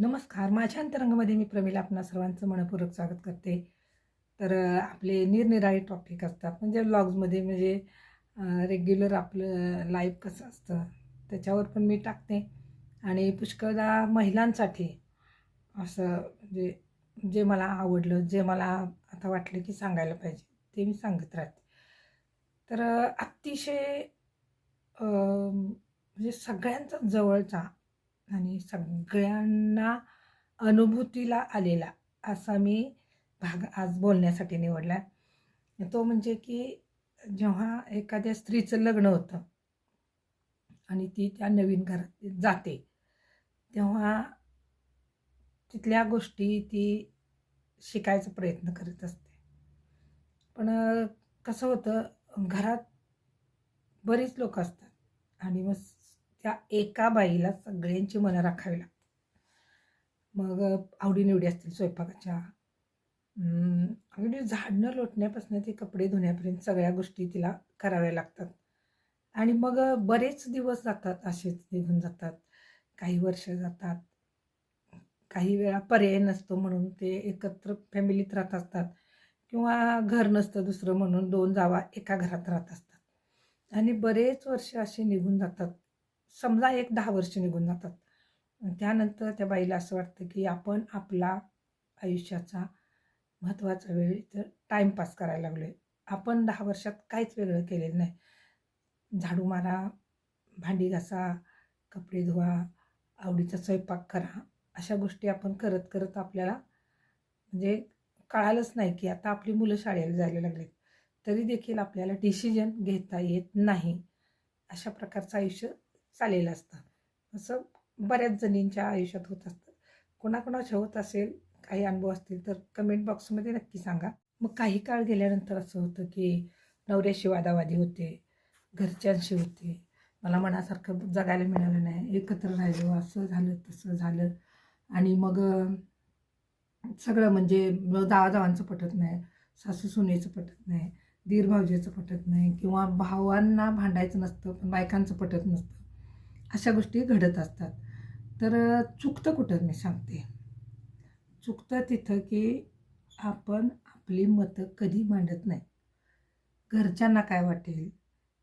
नमस्कार. माझ्या अंतरंगामध्ये मी प्रमिला आपणा सर्वांचं मनपूर्वक स्वागत करते. तर आपले निरनिराळे टॉपिक असतात. म्हणजे व्लॉग्समध्ये म्हणजे रेग्युलर आपलं लाईफ कसं असतं त्याच्यावर पण मी टाकते. आणि पुष्कळदा महिलांसाठी असं म्हणजे जे मला आवडलं जे मला आता वाटलं की सांगायला पाहिजे ते मी सांगत राहते. तर अतिशय म्हणजे सगळ्यांचा जवळचा आणि सगळ्यांना अनुभूतीला आलेला असा मी भाग आज बोलण्यासाठी निवडला. तो म्हणजे की जेव्हा एखाद्या स्त्रीचं लग्न होतं आणि ती त्या नवीन घरात जाते तेव्हा तिथल्या गोष्टी ती शिकायचा प्रयत्न करत असते. पण कसं होतं घरात बरीच लोक असतात आणि मग त्या एका बाईला सगळ्यांची मनं राखावी लागतात मग आवडीनिवडी असतील स्वयंपाकाच्या. अगदी झाडणं लोटण्यापासून ते कपडे धुण्यापर्यंत सगळ्या गोष्टी तिला कराव्या लागतात. आणि मग बरेच दिवस जातात असेच निघून जातात. काही वर्ष जातात. काही वेळा पर्याय नसतो म्हणून ते एकत्र फॅमिलीत राहत असतात. किंवा घर नसतं दुसरं म्हणून दोन जावा एका घरात राहत असतात. आणि बरेच वर्ष असे निघून जातात. समजा एक दहा वर्ष निघून जातात. त्यानंतर त्या बाईला असं वाटतं की आपण आपला आयुष्याचा महत्त्वाचा वेळ तर टाईमपास करायला लागलो आहे आपण दहा वर्षात काहीच वेगळं केलेलं नाही. झाडू मारा भांडी घासा कपडे धुवा आवडीचा स्वयंपाक करा अशा गोष्टी आपण करत करत आपल्याला म्हणजे कळालंच नाही की आता आपली मुलं शाळेला जायला लागलीत. तरी देखील आपल्याला डिसिजन घेता येत नाही. अशा प्रकारचं आयुष्य चालेलं असतं. असं बऱ्याच जणींच्या आयुष्यात होत असतं. कोणाकोणाच्या होत असेल काही अनुभव असतील तर कमेंट बॉक्समध्ये नक्की सांगा. मग काही काळ गेल्यानंतर असं होतं की नवऱ्याशी वादावादी होते घरच्यांशी होते. मला मनासारखं जगायला मिळालं नाही. एकत्र राहिलो असं झालं तसं झालं. आणि मग सगळं म्हणजे जावाजावांचं पटत नाही. सासू सुनेचं पटत नाही. दीर भावजेचं पटत नाही. किंवा भावांना भांडायचं नसतं पण बायकांचं पटत नसतं. अशा गोष्टी घडत असतात. तर चुकतं कुठं मी सांगते? चुकतं तिथं की आपण आपली मतं कधी मांडत नाही. घरच्यांना काय वाटेल?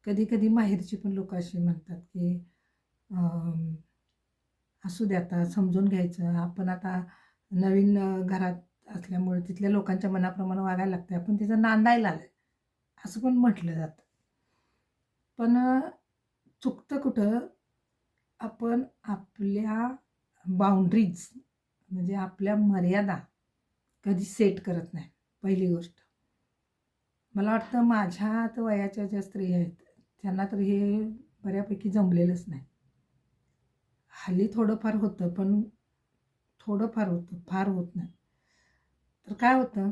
कधी कधी माहेरची पण लोक अशी म्हणतात की असू दे आता समजून घ्यायचं. आपण आता नवीन घरात असल्यामुळे तिथल्या लोकांच्या मनाप्रमाणे वागायला लागतं आपण तिथं नांदायला आलं असं पण म्हटलं जातं. पण चुकतं कुठं? आपण आपल्या बाउंड्रीज म्हणजे आपल्या मर्यादा कधी सेट करत नाही. पहिली गोष्ट. मला वाटतं माझ्या तर वयाच्या ज्या स्त्री आहेत त्यांना तर हे बऱ्यापैकी जमलेलंच नाही. हल्ली थोडंफार होतं पण थोडंफार होतं फार होत नाही. तर काय होतं?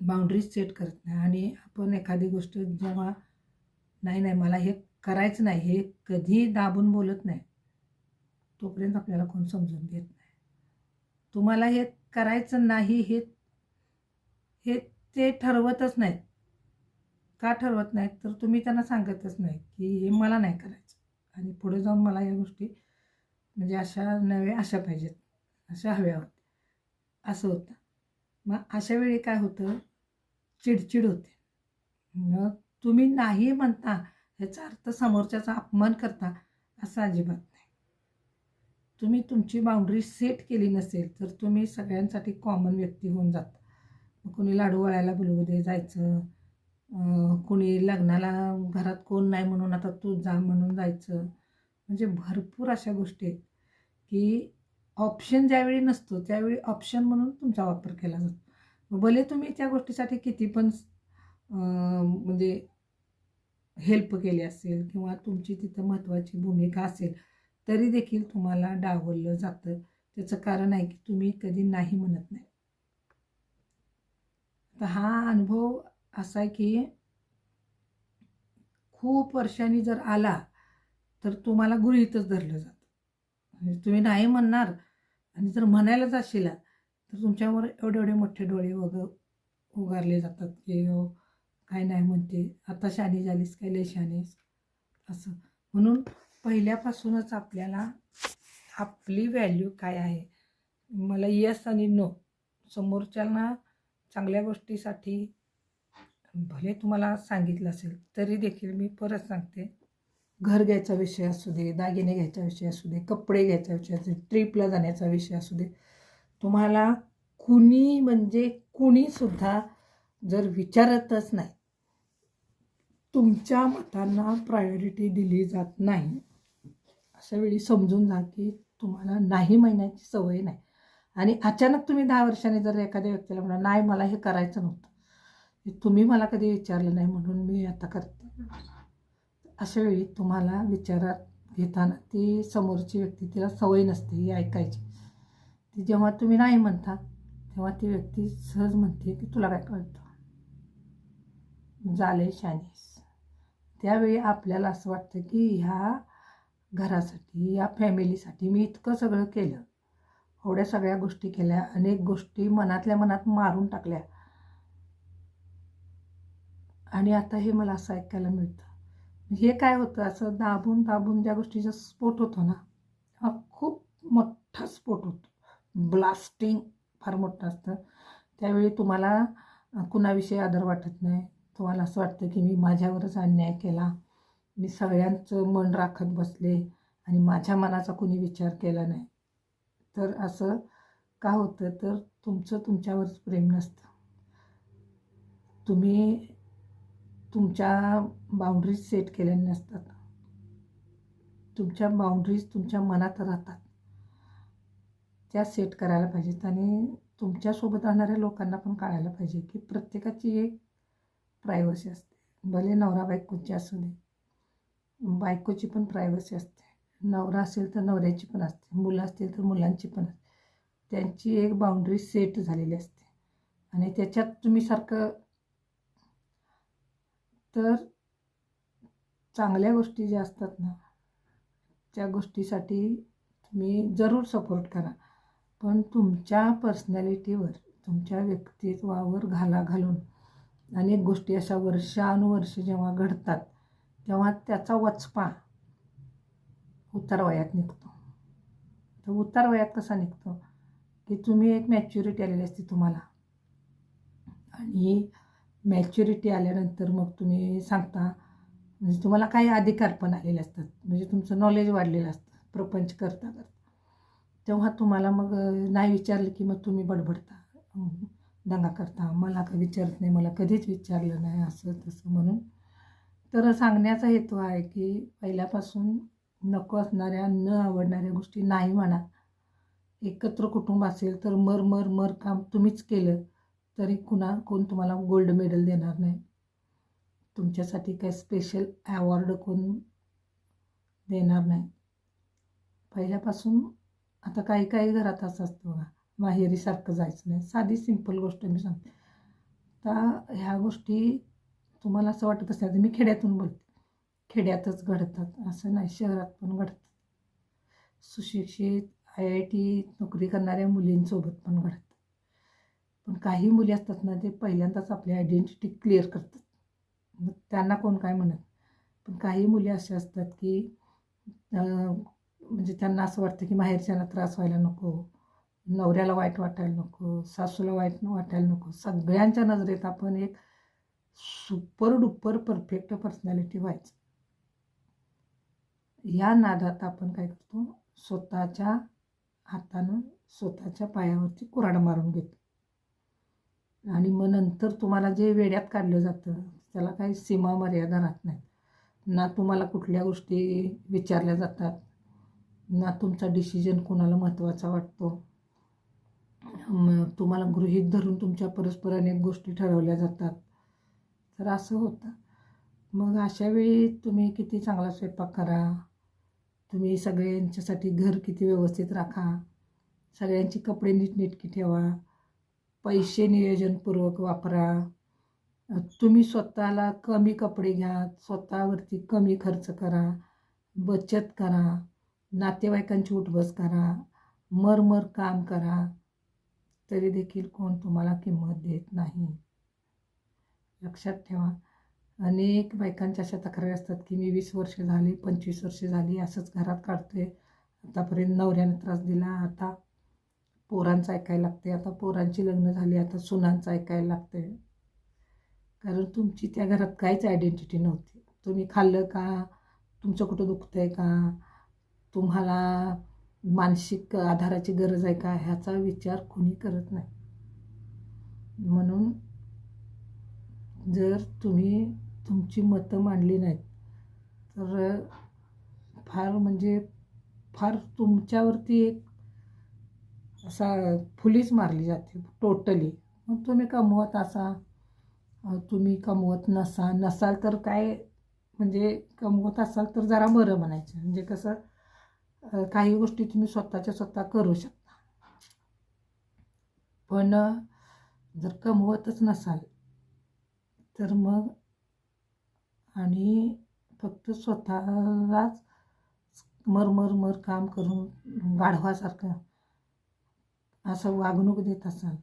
बाउंड्रीज सेट करत नाही. आणि आपण एखादी गोष्ट जेव्हा नाही नाही मला हे करायचं नाही हे कधी दाबून बोलत नाही. तोपर्यंत आपल्याला कोण समजून घेत नाही. तुम्हाला हे करायचं नाही हे हे ते ठरवतच नाहीत. का ठरवत नाहीत? तर तुम्ही त्यांना सांगतच नाही की हे मला नाही करायचं. आणि पुढे जाऊन मला या गोष्टी म्हणजे अशा नव्या अशा पाहिजेत. अशा हव्या होत्या. असं होतं. मग अशा वेळी काय होतं? चिडचिड होते. मग तुम्ही नाही म्हणता ह्याचा अर्थ समोरच्याचा अपमान करता असं अजिबात नाही. तुम्ही तुमची बाउंड्री सेट केली नसेल तर तुम्ही सगळ्यांसाठी कॉमन व्यक्ती होऊन जाता. मग कोणी लाडू वळायला बोलवू जायचं. कोणी लग्नाला घरात कोण नाही म्हणून आता तू जा म्हणून जायचं. म्हणजे भरपूर अशा गोष्टी आहेत की ऑप्शन ज्यावेळी नसतो त्यावेळी ऑप्शन म्हणून तुमचा वापर केला जातो. भले तुम्ही त्या गोष्टीसाठी किती पण म्हणजे हेल्प केली असेल किंवा तुमची तिथं महत्त्वाची भूमिका असेल तरी देखील तुम्हाला डावललं जातं. त्याचं कारण आहे की तुम्ही कधी नाही म्हणत नाही. तर हा अनुभव असा आहे की खूप वर्षांनी जर आला तर तुम्हाला गृहीतच धरलं जातं. म्हणजे तुम्ही नाही म्हणणार आणि जर म्हणायला जाशिला तर तुमच्यावर एवढे एवढे मोठे डोळे वग उगारले जातात की काय नाही म्हणते. आता शानी झालीस काय? लय शानीस असं. म्हणून पहिल्यापासूनच आपल्याला आपली व्हॅल्यू काय आहे? मला यस आणि नो समोरच्यांना चांगल्या गोष्टीसाठी भले तुम्हाला सांगितलं असेल तरी देखील मी परत सांगते. घर घ्यायचा विषय असू दे दागिने घ्यायचा विषय असू दे कपडे घ्यायचा विषय असू दे ट्रिपला जाण्याचा विषय असू दे. तुम्हाला कुणी म्हणजे कुणीसुद्धा जर विचारतच नाही तुमच्या मतांना प्रायोरिटी दिली जात नाही. अशा वेळी समजून जा की तुम्हाला नाही म्हणण्याची सवय नाही. आणि अचानक तुम्ही दहा वर्षांनी जर एखाद्या व्यक्तीला म्हणा नाही मला हे करायचं नव्हतं. तुम्ही मला कधी विचारलं नाही म्हणून मी आता करते. अशा वेळी तुम्हाला विचारात घेताना ती समोरची व्यक्ती तिला सवय नसते ही ऐकायची. ती जेव्हा तुम्ही नाही म्हणता तेव्हा ती व्यक्ती सहज म्हणते की तुला काय कळतं? झाले शानीस. त्यावेळी आपल्याला असं वाटतं की ह्या घरासाठी या फॅमिलीसाठी मी इतकं सगळं केलं. एवढ्या सगळ्या गोष्टी केल्या अनेक गोष्टी मनातल्या मनात मारून टाकल्या. आणि आता हे मला असं ऐकायला मिळतं. हे काय होतं? असं दाबून दाबून ज्या गोष्टीचा स्फोट होतो ना हा खूप मोठा स्फोट होतो. ब्लास्टिंग फार मोठं असतं. त्यावेळी तुम्हाला कुणाविषयी आदर वाटत नाही. तुम्हाला असं वाटतं की मी माझ्यावरच अन्याय केला? मी सगळ्यांचं मन राखत बसले आणि माझ्या मनाचा कोणी विचार केला नाही. तर असं का होतं? तर तुमचं तुमच्यावरच प्रेम नसतं. तुम्ही तुमच्या बाउंड्रीज सेट केलेल्या नसतात. तुमच्या बाउंड्रीज तुमच्या मनात राहतात. त्या सेट करायला पाहिजेत आणि तुमच्यासोबत राहणाऱ्या लोकांना पण कळायला पाहिजे की प्रत्येकाची एक प्रायव्हसी असते. भले नवरा बायकोची असू दे. बायकोची पण प्रायव्हसी असते. नवरा असेल तर नवऱ्याची पण असते. मुलं असतील तर मुलांची पण असते. त्यांची एक बाउंड्री सेट झालेली असते. आणि त्याच्यात तुम्ही सारखं तर चांगल्या गोष्टी ज्या असतात ना त्या गोष्टीसाठी तुम्ही जरूर सपोर्ट करा. पण तुमच्या पर्सनॅलिटीवर तुमच्या व्यक्तित्वावर घाला घालून अनेक गोष्टी अशा वर्षानुवर्ष जेव्हा घडतात तेव्हा त्याचा वचपा उतारवयात निघतो. तर उतारवयात कसा निघतो? की तुम्ही एक मॅच्युरिटी आलेली असते तुम्हाला. आणि मॅच्युरिटी आल्यानंतर मग तुम्ही सांगता म्हणजे तुम्हाला काही अधिकार पण आलेले असतात. म्हणजे तुमचं नॉलेज वाढलेलं असतं प्रपंच करता करता. तेव्हा तुम्हाला मग नाही विचारलं की मग तुम्ही बडबडता. दंगा करता मला का विचारत नाही मला कधीच विचारलं नाही असं तसं म्हणून. तर सांगण्याचा हेतू आहे की पहिल्यापासून नको असणाऱ्या न आवडणाऱ्या गोष्टी नाही म्हणा. एकत्र कुटुंब असेल तर मर मर मर काम तुम्हीच केलं तरी कुणा कोण तुम्हाला गोल्ड मेडल देणार नाही. तुमच्यासाठी काय स्पेशल ॲवॉर्ड कोण देणार नाही. पहिल्यापासून आता काही काही घरात असं असतं बघा. माहेरीसारखं जायचं नाही. साधी सिंपल गोष्ट मी सांगते. आता ह्या गोष्टी तुम्हाला असं वाटत असेल मी खेड्यातून बोलते. खेड्यातच घडतात. असं नाही शहरात पण घडतात. सुशिक्षित आय आय टी नोकरी करणाऱ्या मुलींसोबत पण घडतात. पण काही मुली असतात ना ते पहिल्यांदाच आपली आयडेंटिटी क्लिअर करतात. मग त्यांना कोण काय म्हणत? पण काही मुली अशा असतात की म्हणजे त्यांना असं वाटतं की माहेरच्यांना त्रास व्हायला नको. नवऱ्याला वाईट वाटायला नको सासूला वाईट वाटायला नको. सगळ्यांच्या नजरेत आपण एक सुपर डुपर परफेक्ट पर्सनॅलिटी व्हायचं. या नादात आपण काय करतो? स्वतःच्या हातानं स्वतःच्या पायावरती कुराड मारून घेतो. आणि मग नंतर तुम्हाला जे वेड्यात काढलं जातं त्याला काही सीमा मर्यादा राहत नाही ना तुम्हाला कुठल्या गोष्टी विचारल्या जातात ना तुमचा डिसिजन कोणाला महत्त्वाचा वाटतो. तुम्हाला गृहीत धरून तुमच्या परस्पर अनेक गोष्टी ठरवल्या जातात. तर असं होतं. मग अशा वेळी तुम्ही किती चांगला स्वयंपाक करा? तुम्ही सगळ्यांच्यासाठी घर किती व्यवस्थित राखा? सगळ्यांची कपडे नीटनेटकी ठेवा? पैसे नियोजनपूर्वक वापरा? तुम्ही स्वतःला कमी कपडे घ्या स्वतःवरती कमी खर्च करा बचत करा नातेवाईकांची उठबस करा मरमर काम करा. तरी देखील कोण तुम्हाला किंमत देत नाही. लक्षात ठेवा. अनेक बायकांच्या अशा तक्रारी असतात की मी वीस वर्ष झाली पंचवीस वर्ष झाली असंच घरात काढते आतापर्यंत नवऱ्याने त्रास दिला आता पोरांचं ऐकायला लागते आता पोरांची लग्न झाली आता सुनांचं ऐकायला लागते कारण तुमची त्या घरात काहीच आयडेंटिटी नव्हती. तुम्ही खाल्लं का? तुमचं कुठं दुखतं आहे का? तुम्हाला मानसिक आधाराची गरज आहे का ह्याचा विचार कोणी करत नाही. म्हणून जर तुम्ही तुमची मतं मांडली नाहीत तर फार म्हणजे फार तुमच्यावरती एक असा फुलीच मारली जाते टोटली मग तुम्ही कमवत असा तुम्ही कमवत नसा नसाल तर काय म्हणजे कमवत असाल तर जरा बरं म्हणायचं. म्हणजे कसं काही गोष्टी तुम्ही स्वतःच्या स्वतः करू शकता. पण जर कमवतच नसाल तर मग आणि फक्त स्वतःलाच मर मर मर काम करून गाढवासारखं असं वागणूक देत असाल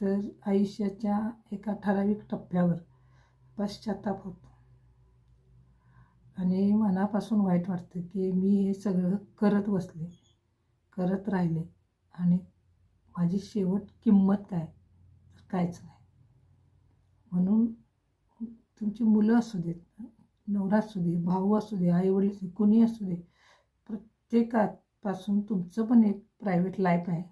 तर आयुष्याच्या एका ठराविक टप्प्यावर पश्चाताप होतो. आणि मनापासून वाईट वाटतं की मी हे सगळं करत बसले करत राहिले आणि माझी शेवट किंमत काय? तर काहीच नाही. म्हणून तुमची मुलं असू देत नवरा असू दे भाऊ असू दे आईवडील असू कुणी असू दे प्रत्येकापासून तुमचं पण एक प्रायव्हेट लाईफ आहे.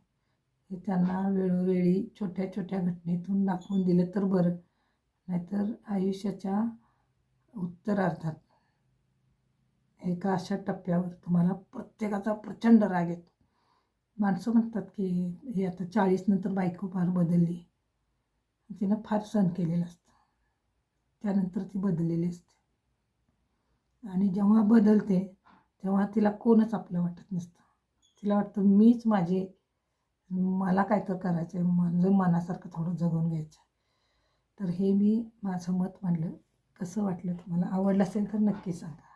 हे त्यांना वेळोवेळी छोट्या छोट्या घटनेतून दाखवून दिलं तर बरं. नाहीतर आयुष्याच्या उत्तरार्धात एका अशा टप्प्यावर तुम्हाला प्रत्येकाचा प्रचंड राग येतो. माणसं म्हणतात की हे आता चाळीस नंतर बायको फार बदलली. तिनं फार सण केलेलं असतं. त्यानंतर ती बदललेली असते. आणि जेव्हा बदलते तेव्हा तिला कोणच आपलं वाटत नसतं. तिला वाटतं मीच माझे मला काय तर करायचं आहे माझं मनासारखं थोडं जगून घ्यायचं तर हे मी माझं मत मांडलं. कसं वाटलं तुम्हाला? आवडलं असेल तर नक्की सांगा.